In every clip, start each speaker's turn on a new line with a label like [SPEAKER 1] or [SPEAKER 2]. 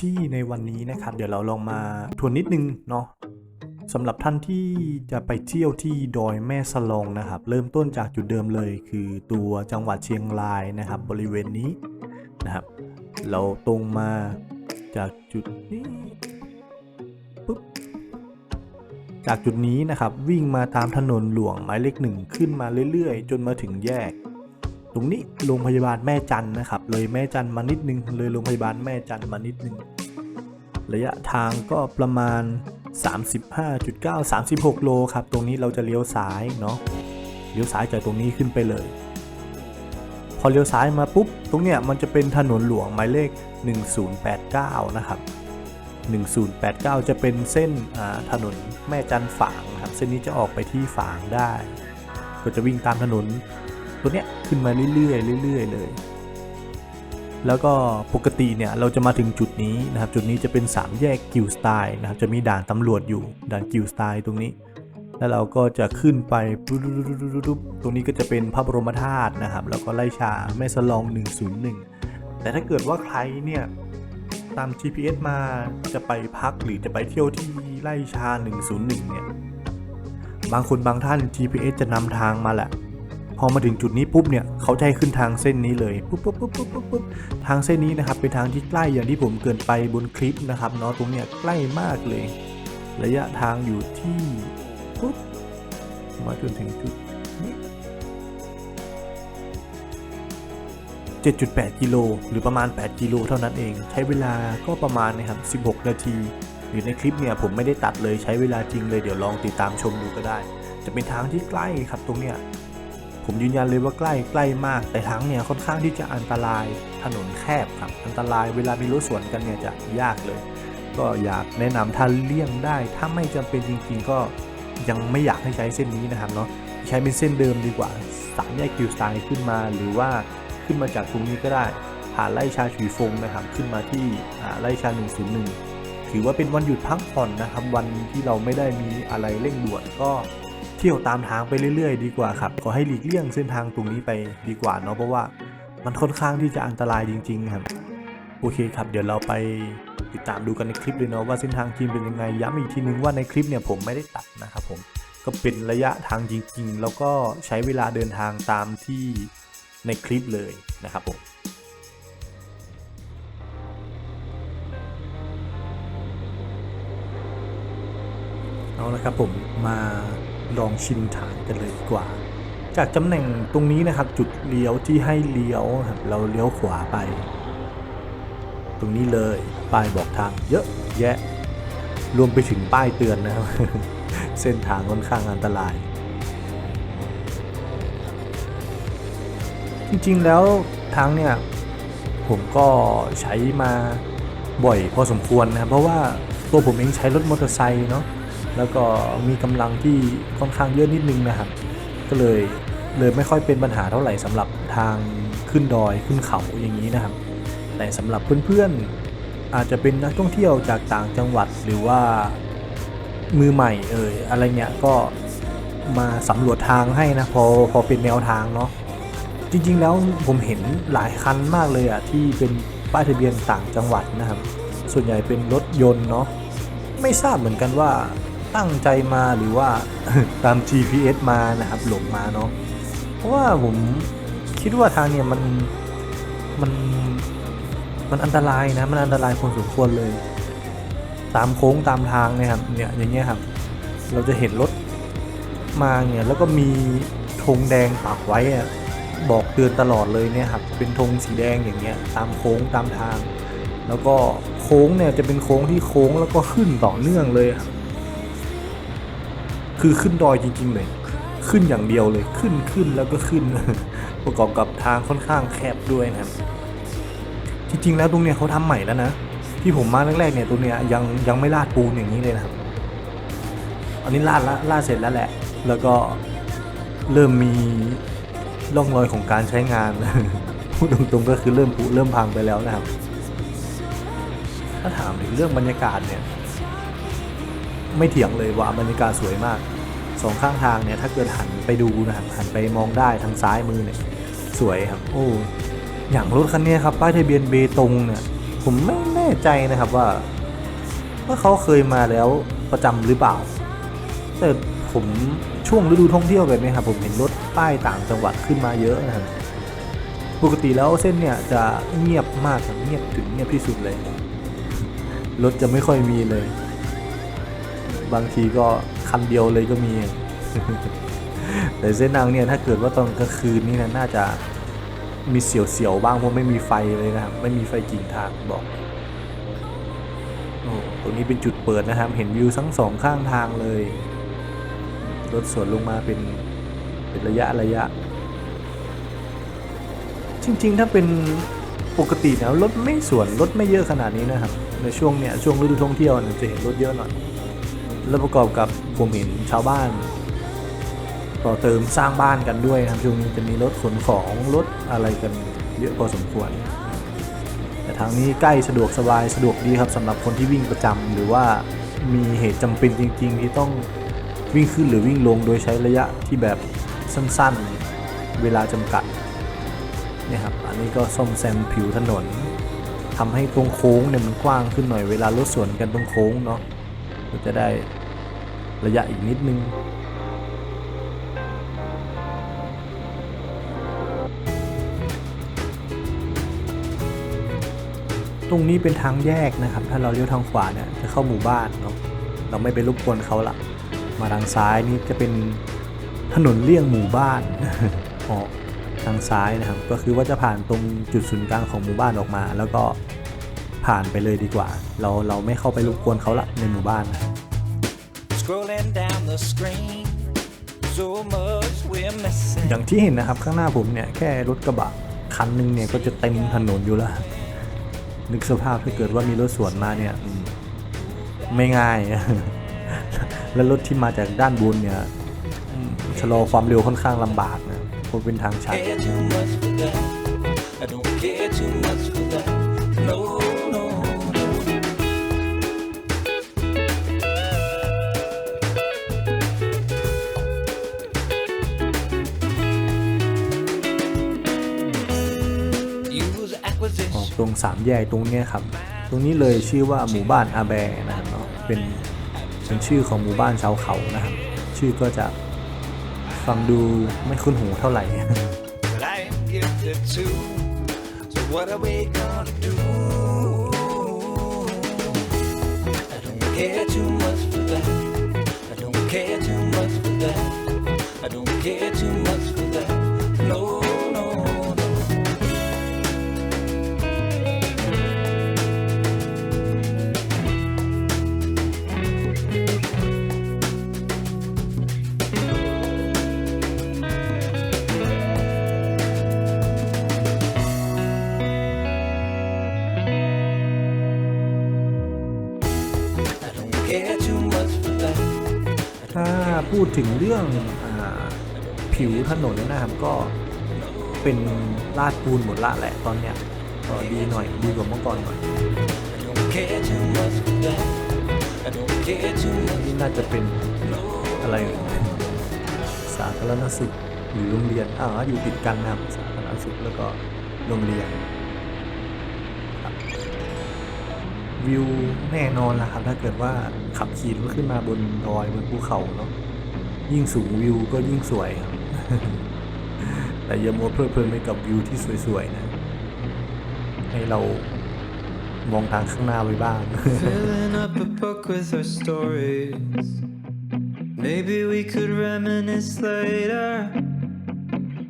[SPEAKER 1] ที่ในวันนี้นะครับ เดี๋ยวเราลองมาทวนนิดนึงเนาะสำหรับท่านที่จะไปเที่ยวที่ดอยแม่สลองนะครับ เริ่มต้นจากจุดเดิมเลย คือตัวจังหวัดเชียงรายนะครับ บริเวณนี้นะครับ เราตรงมาจากจุดนี้ปุ๊บจากจุดนี้นะครับวิ่งมาตามถนนหลวงหมายเลขหนึ่งขึ้นมาเรื่อยๆ จนมาถึงแยก ตรงนี้โรงพยาบาลแม่จันนะครับ เลยแม่จันมานิดนึง เลยโรงพยาบาลแม่จันมานิดนึง ระยะทางก็ประมาณ 35.9 36 โลครับ ตรงนี้เราจะเลี้ยวซ้ายเนาะ เลี้ยวซ้ายจากตรงนี้ขึ้นไปเลย พอเลี้ยวซ้ายมาปุ๊บ ตรงเนี้ยมันจะเป็นถนนหลวงหมายเลข 1089 นะครับ 1089 จะเป็นเส้นถนนแม่จันฝางครับ เส้นนี้จะออกไปที่ฝางได้ ก็จะวิ่งตามถนน ตัวเนี้ยขึ้นมาเรื่อยๆเรื่อยๆเลย แล้วก็ปกติเนี่ยเราจะมาถึงจุดนี้นะครับ จุดนี้จะเป็น 3 แยกกิวสไตล์นะครับ จะมีด่านตำรวจอยู่ด่านกิวสไตล์ตรงนี้ แล้วเราก็จะขึ้นไปตรงนี้ก็จะเป็นพระบรมธาตุนะครับ แล้วก็ไล่ชาแม่สลอง 101 แต่ถ้าเกิดว่าใครเนี่ยตาม GPS มาจะไปพักหรือจะไปเที่ยวที่ไล่ชา 101 เนี่ย บางคนบางท่าน GPS จะนำทางมาแหละ พอมาถึงจุดนี้ปุ๊บเนี่ยเขาจะให้ขึ้นทางเส้นนี้เลยปุ๊บปุ๊บปุ๊บปุ๊บปุ๊บปุ๊บทางเส้นนี้นะครับเป็นทางที่ใกล้อย่างที่ผมเกินไปบนคลิปนะครับเนาะตรงเนี้ยใกล้มากเลย ระยะทางอยู่ที่ปุ๊บมาจนถึงจุดนี้7.8 กิโลหรือประมาณ 8 กิโลเท่านั้นเอง ใช้เวลาก็ประมาณนะครับ16 นาทีหรือในคลิปเนี่ยผมไม่ได้ตัดเลยใช้เวลาจริงเลยเดี๋ยวลองติดตามชมดูก็ได้ จะเป็นทางที่ใกล้ครับตรงเนี้ย ผมยืนยันเลยว่าใกล้ใกล้มาก แต่ทั้งเนี่ยค่อนข้างที่จะอันตรายถนนแคบครับอันตรายเวลามีรถสวนกันเนี่ยจะยากเลย ก็อยากแนะนำถ้าเลี่ยงได้ ถ้าไม่จำเป็นจริง ๆ ก็ยังไม่อยากให้ใช้เส้นนี้นะครับเนาะใช้เป็นเส้นเดิมดีกว่าสามแยกกิวสไตล์ขึ้นมา หรือว่าขึ้นมาจากตรงนี้ก็ได้ผ่านไล่ชาฉุยฟงนะครับขึ้นมาที่อ่าไล่ชา 101 ถือว่าเป็นวันหยุดพักผ่อนนะครับ วันที่เราไม่ได้มีอะไรเร่งด่วนก็ เที่ยวตามทางไปเรื่อย ๆ ดีกว่าครับขอให้หลีกเลี่ยงเส้นทางตรงนี้ไปดีกว่าเนาะเพราะว่ามันค่อนข้างที่จะอันตรายจริง ๆ ครับ โอเคครับ เดี๋ยวเราไปติดตามดูกันในคลิปเลยเนาะว่าเส้นทางจริงเป็นยังไงย้ำอีกทีนึงว่าในคลิปเนี่ยผมไม่ได้ตัดนะครับผมก็เป็นระยะทางจริง ๆ แล้วก็ใช้เวลาเดินทางตามที่ในคลิปเลยนะครับผมเอาละครับผมมา ลองชิมฐานกันเลยดีกว่า จากตำแหน่งตรงนี้นะครับ จุดเลี้ยวที่ให้เลี้ยวครับเราเลี้ยวขวาไป ตรงนี้เลยป้ายบอกทางเยอะแยะ รวมไปถึงป้ายเตือนนะครับ เส้นทางค่อนข้างอันตราย จริงๆแล้วทางเนี่ยผมก็ใช้มาบ่อยพอสมควรนะครับเพราะว่าตัวผมเองใช้รถมอเตอร์ไซค์เนาะ แล้วก็มีกำลังที่ค่อนข้างเยอะนิดนึงนะครับก็เลยเลยไม่ค่อยเป็นปัญหาเท่าไหร่สำหรับทางขึ้นดอยขึ้นเขาอย่างนี้นะครับ แต่สำหรับเพื่อนๆอาจจะเป็นนักท่องเที่ยวจากต่างจังหวัดหรือว่ามือใหม่เอ่ยอะไรเงี้ยก็มาสำรวจทางให้นะพอพอเป็นแนวทางเนาะจริงๆแล้วผมเห็นหลายคันมากเลยอะที่เป็นป้ายทะเบียนต่างจังหวัดนะครับ ส่วนใหญ่เป็นรถยนต์เนาะไม่ทราบเหมือนกันว่า ตั้งใจมาหรือว่าตาม GPS มานะครับหลงมาเนาะเพราะว่าผมคิดว่าทางเนี่ยมันมันมันอันตรายนะมันอันตรายพอสมควรเลย ตามโค้งตามทางเนี่ยครับเนี่ยอย่างเงี้ยครับ เราจะเห็นรถมาเนี่ยแล้วก็มีธงแดงปักไว้อะบอกเตือนตลอดเลยเนี่ยครับเป็นธงสีแดงอย่างเงี้ยตามโค้งตามทาง แล้วก็โค้งเนี่ยจะเป็นโค้งที่โค้งแล้วก็ขึ้นต่อเนื่องเลยครับ คือขึ้นดอยจริง ๆ เลย ขึ้นอย่างเดียวเลยขึ้นขึ้นแล้วก็ขึ้น ประกอบกับทางค่อนข้างแคบด้วยนะครับ จริง ๆ แล้วตรงเนี้ยเขาทำใหม่แล้วนะที่ผมมาแรกๆเนี่ยตรงเนี้ยยังยังไม่ลาดปูนอย่างนี้เลยนะครับ อันนี้ลาดละลาดเสร็จแล้วแหละ แล้วก็เริ่มมีร่องรอยของการใช้งานพูดตรงๆก็คือเริ่มผุเริ่มพังไปแล้วนะครับ ถ้าถามถึงเรื่องบรรยากาศเนี่ย ไม่เถียงเลยว่าบรรยากาศสวยมากสองข้างทางเนี่ยถ้าเกิดหันไปดูนะครับหันไปมองได้ทางซ้ายมือเนี่ยสวยครับโอ้อย่างรถคันนี้ครับป้ายทะเบียนเบตงเนี่ยผมไม่แน่ใจนะครับว่า ว่าเขาเคยมาแล้วประจำหรือเปล่า แต่ผมช่วงฤดูท่องเที่ยวแบบนี้ครับผมเห็นรถป้ายต่างจังหวัดขึ้นมาเยอะนะครับปกติแล้วเส้นเนี่ยจะเงียบมากเงียบถึงเงียบที่สุดเลยรถจะไม่ค่อยมีเลย บางทีก็คันเดียวเลยก็มี แต่เส้นทางเนี่ยถ้าเกิดว่าตอนกลางคืนนี่นะน่าจะมีเสียวๆบ้างเพราะไม่มีไฟเลยนะครับ ไม่มีไฟจริงทางบอกโอ้ตรงนี้เป็นจุดเปิดนะครับ เห็นวิวทั้งสองข้างทางเลย รถสวนลงมาเป็นเป็นระยะระยะ จริงๆ ถ้าเป็นปกติแล้วรถไม่สวนรถไม่เยอะขนาดนี้นะครับ ในช่วงเนี้ยช่วงฤดูท่องเที่ยวเนี่ยจะเห็นรถเยอะหน่อย แล้วประกอบกับผมเห็นชาวบ้าน ต่อเติมสร้างบ้านกันด้วยนะครับช่วงนี้จะมีรถขนของรถอะไรกันเยอะพอสมควร แต่ทางนี้ใกล้สะดวกสบายสะดวกดีครับสำหรับคนที่วิ่งประจำหรือว่ามีเหตุจำเป็นจริง ๆ ที่ต้องวิ่งขึ้นหรือวิ่งลงโดยใช้ระยะที่แบบสั้นๆ เวลาจำกัดนี่ครับ อันนี้ก็ซ่อมแซมผิวถนนทำให้ตรงโค้งเนี่ยมันกว้างขึ้นหน่อยเวลารถสวนกันตรงโค้งเนาะก็จะได้ ระยะอีกนิดนึง ตรงนี้เป็นทางแยกนะครับ ถ้าเราเลี้ยวทางขวาเนี่ยจะเข้าหมู่บ้านเนาะเราไม่ไปรบกวนเขาละ มาทางซ้ายนี่จะเป็นถนนเลี่ยงหมู่บ้านออกทางซ้ายนะครับ ก็คือว่าจะผ่านตรงจุดศูนย์กลางของหมู่บ้านออกมา แล้วก็ผ่านไปเลยดีกว่า เราเราไม่เข้าไปรบกวนเขาละในหมู่บ้านนะ
[SPEAKER 2] Scrolling down the screen, so much we're missing.
[SPEAKER 1] อย่างที่เห็นนะครับข้างหน้าผมเนี่ยแค่รถกระบะคันหนึงเนี่ยก็จะเต็มถนนอยู่แล้ว นึกสภาพถ้าเกิดว่ามีรถสวนมาเนี่ยอืมไม่ง่าย แล้วรถที่มาจากด้านบนเนี่ยอืมชะลอความเร็วค่อนข้างลำบากนะเพราะเป็นทางชัน
[SPEAKER 2] Care too much for that. I don't care too much for that. No,
[SPEAKER 1] ตรงสามแยกตรงเนี้ยครับ ตรงนี้เลยชื่อว่าหมู่บ้านอาแบนะครับเนาะเป็นเป็นชื่อของหมู่บ้านชาวเขานะครับ ชื่อก็จะฟังดูไม่คุ้นหูเท่าไหร่
[SPEAKER 2] what
[SPEAKER 1] ถ้าพูดถึงเรื่องอผิวถนนนะครับก็เป็นลาดปูนหมดละแหละตอนเนี้ยก็ดีหน่อยดีกว่าเมื่อก่อนหน่อยนี่น่าจะเป็นอะไรเอ่ยสาธารณสุขหรือโรงเรียนอ่าอยู่ติดกันนะครับสาธารณสุขแล้วก็โรงเรียน วิวแน่นอนละครับ ถ้าเกิดว่าขับขี่รถขึ้นมาบนดอยบนภูเขาเนาะยิ่งสูงวิวก็ยิ่งสวยครับ แต่อย่ามัวเพลิดเพลินไปกับวิวที่สวยๆนะ ให้เรามองทางข้างหน้าไว้บ้าง
[SPEAKER 3] Maybe we could reminisce later.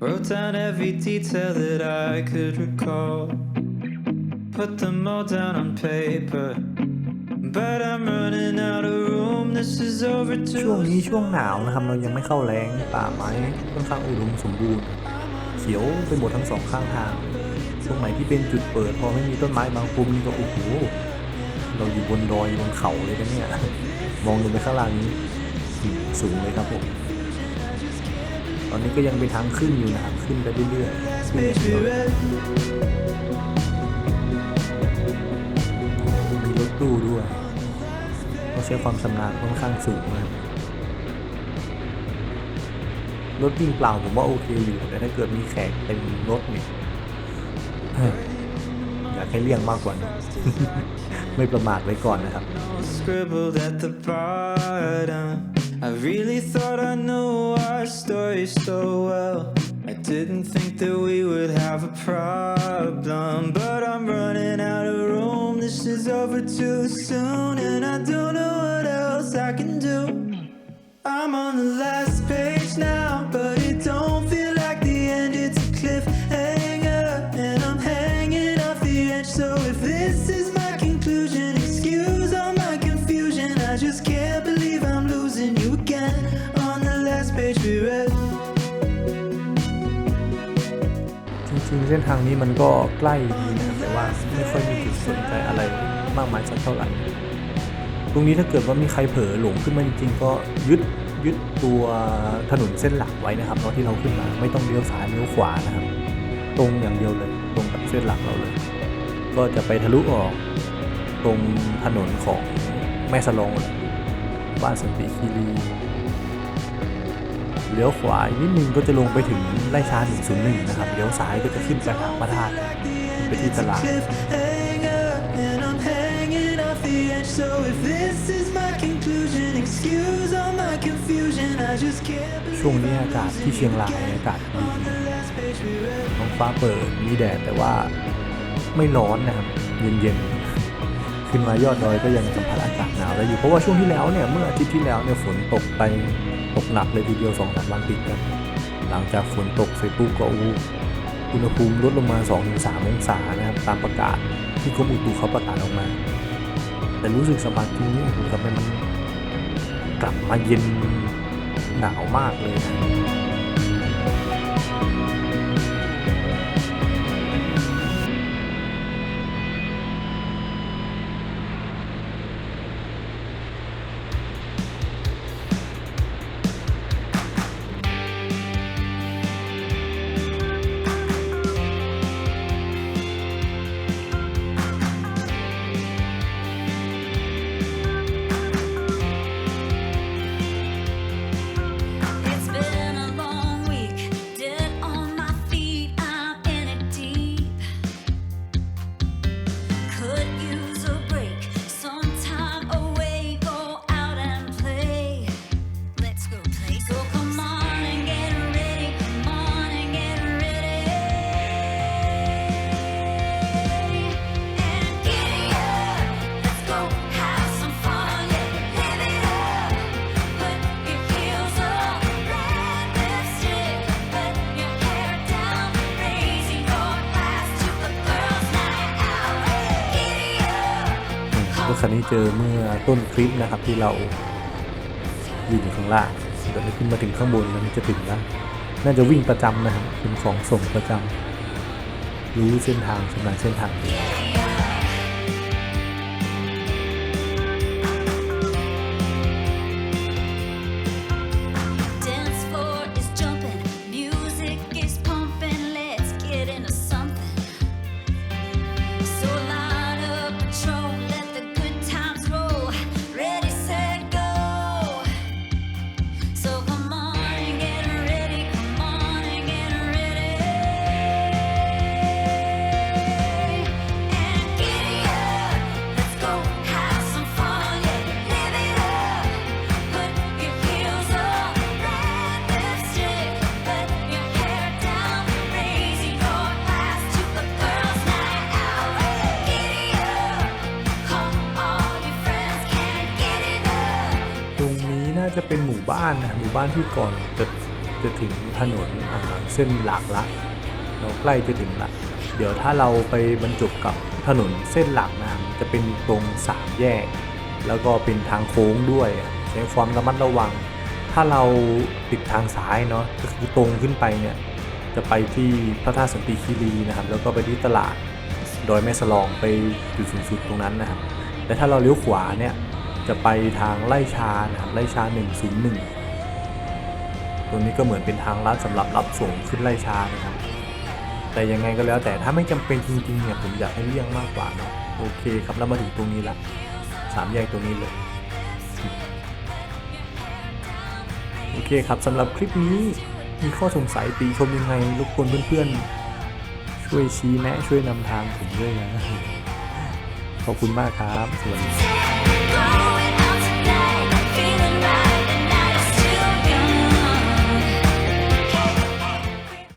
[SPEAKER 3] Wrote down every detail that I could recall. Put them all down on paper. But I'm running out of room. This is over
[SPEAKER 1] ช่วงนี้ช่วงหนาวนะครับเรายังไม่เข้าแรงป่าไม้ค่อนข้างอุดมสมบูรณ์ เขียวไปหมดทั้งสองข้างทางตรงไหนที่เป็นจุดเปิดพอไม่มีต้นไม้บางปุ่มนี่ก็โอ้โหเราอยู่บนดอยบนเขาเลยนะเนี่ยมองลงไปข้างล่างนี้สูงเลยครับผมตอนนี้ก็ยังเป็นทางขึ้นอยู่นะครับขึ้นไปเรื่อยๆ ต้องใช้ความชำนาญค่อนข้างสูงนะครับรถวิ่งเปล่าผมว่าโอเคอยู่แต่ถ้าเกิดมีแขกเต็มรถเนี่ยอยากให้เลี่ยงมากกว่านี้ไม่ประมาทไว้ก่อนนะครับ
[SPEAKER 3] I really thought I knew our story so well. I didn't think that we would have a problem, but I'm running is over too soon, and I don't know what else I can do. I'm on the last page now,
[SPEAKER 1] เส้นทางนี้มันก็ใกล้ดีนะครับแต่ว่าไม่ค่อยมีจุดสนใจอะไรมากมายสักเท่าไหร่ตรงนี้ถ้าเกิดว่ามีใครเผลอหลงขึ้นมาจริงๆก็ยึดยึดตัวถนนเส้นหลักไว้นะครับตอนที่เราขึ้นมาไม่ต้องเลี้ยวซ้ายเลี้ยวขวานะครับ ตรงอย่างเดียวเลย ตรงกับเส้นหลักเราเลย ก็จะไปทะลุออกตรงถนนของแม่สลองบ้านสันติคีรี เลี้ยวขวาอีกนิดนึงก็จะลงไปถึงไร่ชา101 นะครับ เลี้ยวซ้ายก็จะขึ้นไปหางพระธาตุไปที่ตลาด ช่วงนี้อากาศที่เชียงรายอากาศดีท้องฟ้าเปิดมีแดดแต่ว่าไม่ร้อนนะครับ เย็นๆ ขึ้นมายอดดอยก็ยังสัมผัสอากาศหนาวได้อยู่ เพราะว่าช่วงที่แล้วเนี่ย เมื่ออาทิตย์ที่แล้วเนี่ยฝนตกไป ตกหนักเลยทีเดียว2อสวันติดกัน หลังจากฝนตกเสร็จปุ๊บก็อู้อุณหภูมิลดลงมา 2-3 องศานะครับตามประกาศที่กรมอุตุเขาประกาศออกมา แต่รู้สึกสบายทีนี่โอ้โหทำไมมันกลับมาเย็นหนาวมากเลยนะ เจอเมื่อต้นคลิปนะครับที่เรายืนอยู่ข้างล่างเดี๋ยวขึ้นมาถึงข้างบนแล้วมันจะถึงแล้วน่าจะวิ่งประจำนะครับเป็นของส่งประจำรู้เส้นทางชำนาญเส้นทางดี มู่บ้านนะหมู่บ้านที่ก่อนจะจะถึงถนนเส้นหลักละเราใกล้จะถึงละ เดี๋ยวถ้าเราไปบรรจบกับถนนเส้นหลักนะจะเป็นตรงสามแยก แล้วก็เป็นทางโค้งด้วยใช้ความระมัดระวัง ถ้าเราติดทางซ้ายเนาะก็คือตรงขึ้นไปเนี่ยจะไปที่พระธาตุสันติคีรีนะครับ แล้วก็ไปที่ตลาดดอยแม่สลองไปจุดสูงสุดตรงนั้นนะครับแต่ถ้าเราเลี้ยวขวาเนี่ย จะไปทางไล่ชานะครับไล่ชา 101 ตรงนี้ก็เหมือนเป็นทางลัดสำหรับรับส่งขึ้นไล่ชานะครับ แต่ยังไงก็แล้วแต่ถ้าไม่จำเป็นจริงๆเนี่ยผมอยากให้เลี่ยงมากกว่าเนาะโอเคครับเรามาถึงตรงนี้ละสามแยกตรงนี้เลยโอเคครับสำหรับคลิปนี้มีข้อสงสัยตีชมยังไงรบกวนเพื่อนๆ ช่วยชี้แนะช่วยนำทางผมด้วยนะ ขอบคุณมากครับ สวัสดี